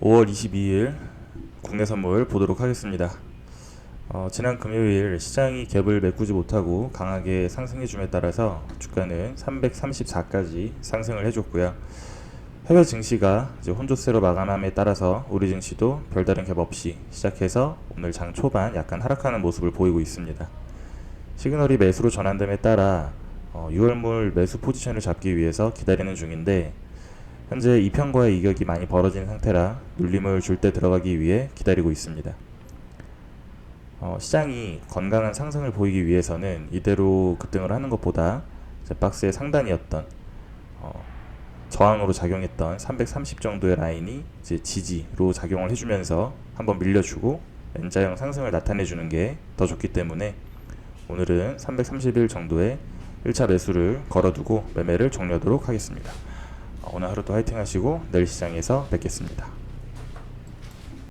5월 22일 국내 선물 보도록 하겠습니다. 어, 지난 금요일 시장이 갭을 메꾸지 못하고 강하게 상승해줌에 따라서 주가는 334까지 상승을 해줬고요. 해외 증시가 이제 혼조세로 마감함에 따라서 우리 증시도 별다른 갭 없이 시작해서 오늘 장 초반 약간 하락하는 모습을 보이고 있습니다. 시그널이 매수로 전환됨에 따라 어, 6월물 매수 포지션을 잡기 위해서 기다리는 중인데 현재 이평과의 이격이 많이 벌어진 상태라 눌림을 줄 때 들어가기 위해 기다리고 있습니다. 어, 시장이 건강한 상승을 보이기 위해서는 이대로 급등을 하는 것보다 박스의 상단이었던 어, 저항으로 작용했던 330 정도의 라인이 이제 지지로 작용을 해주면서 한번 밀려주고 N자형 상승을 나타내주는 게 더 좋기 때문에 오늘은 331 정도의 1차 매수를 걸어두고 매매를 종료하도록 하겠습니다. 어, 오늘 하루도 화이팅 하시고 내일 시장에서 뵙겠습니다.